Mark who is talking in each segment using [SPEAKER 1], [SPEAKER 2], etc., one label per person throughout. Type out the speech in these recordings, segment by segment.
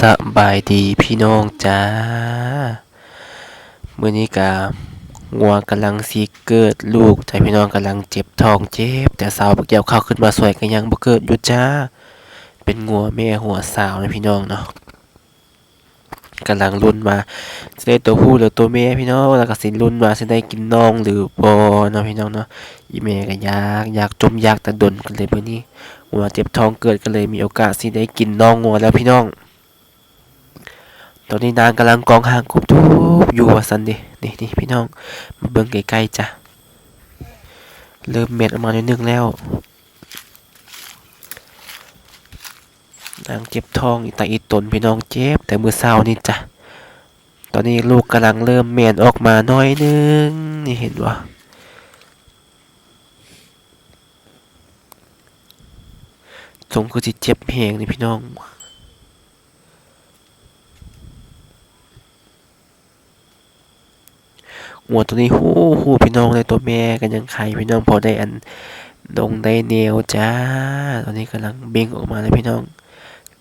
[SPEAKER 1] สบายดีพี่น้องจ้ามื้อนี้กะงัวกำลังสิเกิดลูกแต่พี่น้องกำลังเจ็บท้องเจ็บ แต่สาวบักเดียวข้าขึ้นมาสวยก็ยังบ่เกิดอยู่จ้า เป็นงัวแม่หัวสาวนะพี่น้องเนาะกำลังลุ้นมาสิได้ตัวผู้หรือตัวแม่พี่น้องแล้วก็สิลุ้นว่าสิได้กินน้องหรือบ่เนาะพี่น้องเนาะอีแม่ก็ยากอยากจมอยากแต่ดนกันเลยมื้อนี้งัวเจ็บท้องเกิดก็เลยมีโอกาสสิได้กินน้องงัวแล้วพี่น้อง ตอนนี้นางกำลังกองหางกบทุบอยู่ว่าสันดินี่นี่พี่น้องมาเบิ่งใกล้ๆจ้ะเริ่มเม็ดออกมานิดนึงแล้วนางเจ็บท้องอีตาอีตนพี่น้องเจ็บแต่มือเศร้านี่จ้ะตอนนี้ลูกกำลังเริ่มเมนออกมาน้อยนึงนี่เห็นวะสมคือจิเจ็บเพลงนี่พี่น้อง หัวตัวนี้หู้หู้พี่น้องเลยตัวแม่กันยังไข่พี่น้องพอได้อันดงได้แนวจ้า ตอนนี้กำลังเบ่งออกมาเลยพี่น้อง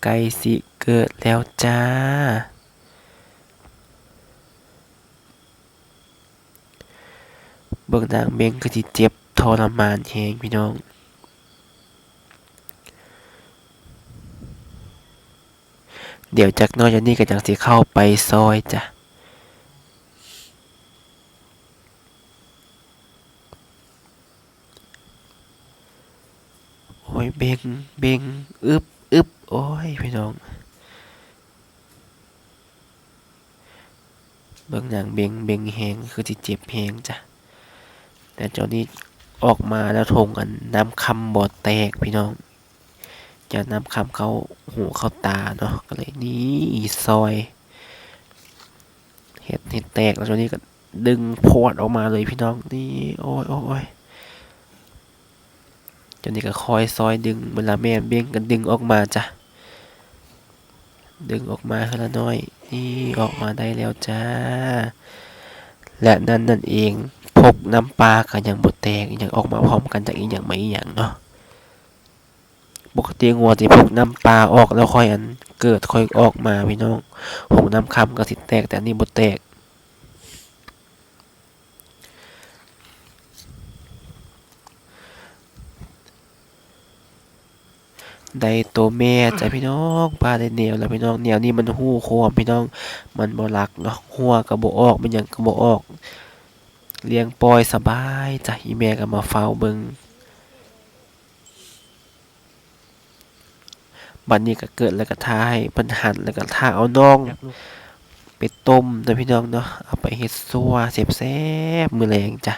[SPEAKER 1] ใกล้สิเกิดแล้วจ้า เบิ่งนางเบ่งก็สิเจ็บทรมานแฮงพี่น้องเดี๋ยวจากน้อยจากนี้ก็จังสิเข้าไปซอยจ้ะ โอ้ยเบ่งเบ่งอึบอึบโอ้ยพี่น้อง เบิ่งอย่างเบ่งเบ่งแหงคือสิเจ็บแหงจ้ะ แต่เจ้านี้ออกมาแล้วทงกันน้ำคำบอดแตกพี่น้องจะน้ำคำเขาหูเขาตาเนาะก็เลยนี่ซอย เห็ดเห็ดแตกแล้วเจ้านี้ก็ดึงพวดออกมาเลยพี่น้องนี่โอ้ยโอ้ย โอ้ยจนนี้ก็คอยซอยดึงเวลาแม่เบ่งกันดึงออกมาจ้ะ ดึงออกมาคนละน้อย นี่ออกมาได้แล้วจ้า และนั่นนั่นเองพกน้ำปลากันอย่างบดแตกอย่างออกมาพร้อมกันจากอีกอย่างไม่อีอย่างเนาะปกติงัวที่พกน้ำปลาออกแล้วค่อยอันเกิดค่อยออกมาพี่น้องหกน้ำคำก็สิแตกแต่อันนี้บดแตก ได้ตัวแม่จ้ะพี่น้องปลาได้แนวแล้วพี่น้องแนวนี้มันหู้โคมพี่น้องมันบ่รักเนาะหัวก็บ่ออกมันหยังก็บ่ออก เลี้ยงปล่อยสบายจ้ะอีแม่ก็มาเฝ้าเบิ่งบัดนนี้ก็เกิดแล้วก็ทาให้เพิ่นหันแล้วก็ทาเอาน้องไปต้มนะพี่น้องเนาะเอาไปเฮ็ดซัวแซ่บๆมือแลงจ้ะ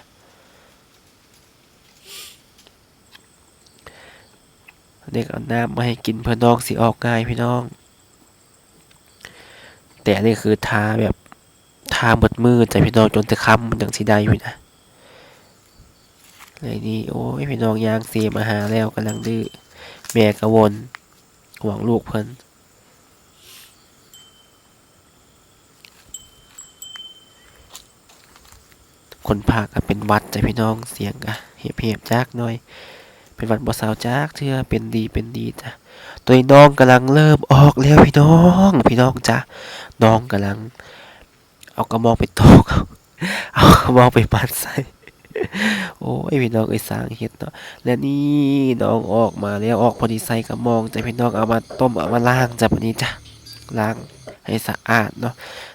[SPEAKER 1] เด็กเอาน้ำมาให้กินเพื่อน้องสิออกง่ายพี่น้อง แต่นี่คือทาแบบทาหมดมือใจพี่น้องจนจะค้ำมันยังสิได้อยู่นะเลยนี่โอ้ยพี่น้องยางเสียมาหาแล้วกำลังดื้อแม่กระวนห่วงลูกเพิ่นคนพาก็เป็นวัดใจพี่น้องเสียงอะเหียบเหียบๆจักหน่อย เป็นวัดบ่สาวจักเทื่อเป็นดีเป็นดีจ้ะตัวน้องกำลังเริ่มออกแล้วพี่น้อง พี่น้องจ้ะน้องกำลัง เอากระมองไปตกเอากระมองไปปัดใส่โอ้ยพี่น้องไอ้สางเฮ็ดเนาะและนี่น้องออกมาแล้วออกพอดีใส่กระมองจะพี่น้องเอามาต้มเอามาล้างจ้ะวันนี้จ้ะล้างให้สะอาดเนาะ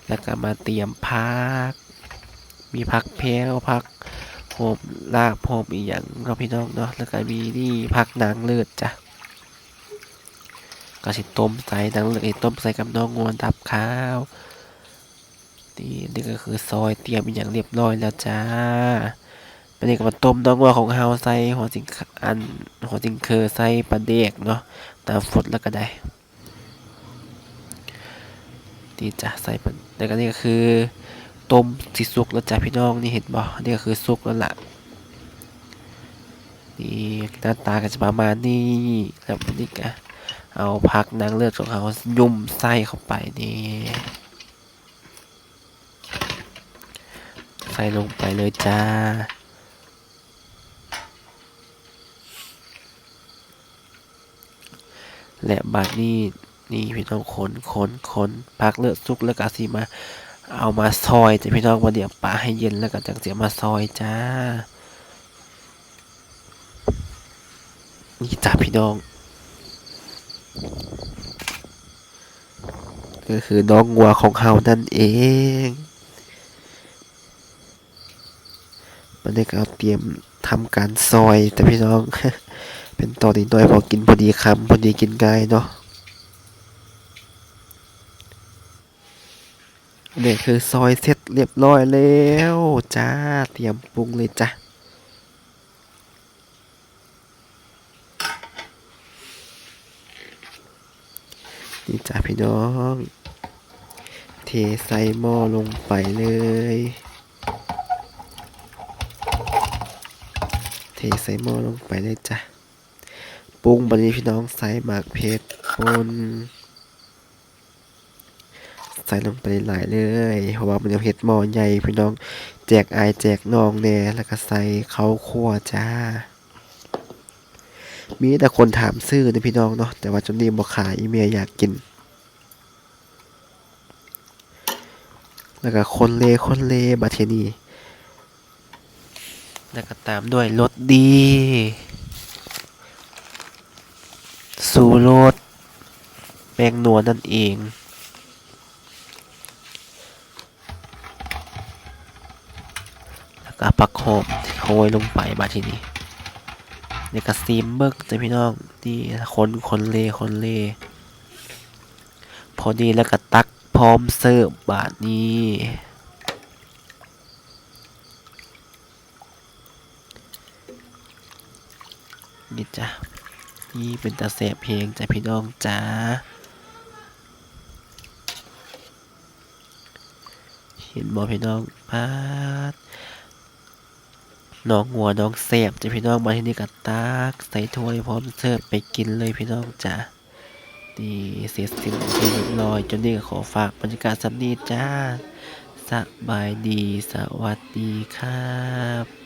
[SPEAKER 1] แล้วก็มาเตรียมพัก มีผักแพรวผัก โหมลาบโหมอีกอย่างเราพี่น้องเนาะแล้วก็มีนี่ผักนางเลือดจ้ะก็สิต้มใส่นางเลือดต้มใส่กับน้องงวนดับข้าวนี่นี่ก็คือซอยเตรียมอหย่างเรียบร้อยแล้วจ้าอันนี้ก็มาต้มน้องงัวของเฮาใส่หัวจิงอันหัวจิงเคอใส่ปลาเด็กเนาะตามฟดแล้วก็ได้นี่จ้ะใส่ปลาแล้วก็นี่ก็คือ ต้มสิสุกแล้วจ้ะพี่น้องนี่เห็นบ่นี่ก็คือสุกแล้วล่ะนี่หน้าตาก็จะประมาณนี้แล้วนี่ก็เอาพักนางเลือดของเขายุ่มไส้เข้าไปนี่ใส่ลงไปเลยจ้าและบาดนี้นี่พี่น้องขนขนขนพักเลือดสุกแล้วก็สิมา เอามาซอยจะพี่น้องมาเดี๋ยวปลาให้เย็นแล้วก็จังเสียมาซอยจ้า นี่จ้าพี่น้อง ก็คือน้องงัวของเฮานั่นเองมันได้ก็เตรียมทำการซอยแต่พี่น้อง เป็นต่อนนี้น้อยพอกินพอดีคำพอดีกินง่ายเนาะ นี่คือซอยเสร็จเรียบร้อยแล้วจ้า เตรียมปรุงเลยจ้ะนี่จ้าพี่น้อง เทใส่หม้อลงไปเลยเทใส่หม้อลงไปเลยจ้ะปรุงบันนี้พี่น้องใส่หมากเพชรป่น ใส่ลงไปหลายเลยเพราะว่ามันจะเผ็ดหม้อใหญ่พี่น้องแจกอายแจกน้องแน่แล้วก็ใส่ข้าวคั่วจ้า มีแต่คนถามซื้อนะพี่น้องเนาะแต่ว่าจนนี้บ่ขายอีเมียอยากกิน แล้วก็คนเลคนเลบัเทนีแล้วก็ตามด้วยรสดี สูรสแป้งนัวนั่นเอง แล้วก็ผักหอมโรยลงไปบัดทีนี้นี่ก็ซีมเบิกจะพี่น้องนี่คนคนเลคนเลพอดีแล้วก็ตักพร้อมเสิร์ฟบาทนี้นี่จ้ะนี่เป็นตาแสบเพลงจ้ะพี่น้องจ้าเห็นบอพี่น้องพาด น้องหัวน้องแสบจ้ะพี่น้องมาที่นี่ก็ตักใส่ถ้วยพร้อมเสิร์ฟไปกินเลยพี่น้องจ้านี่เสร็จสิ้นที่เรียบร้อยจนนี่ก็ขอฝากบรรยากาศสันนี้จ้าสบายดีสวัสดีครับ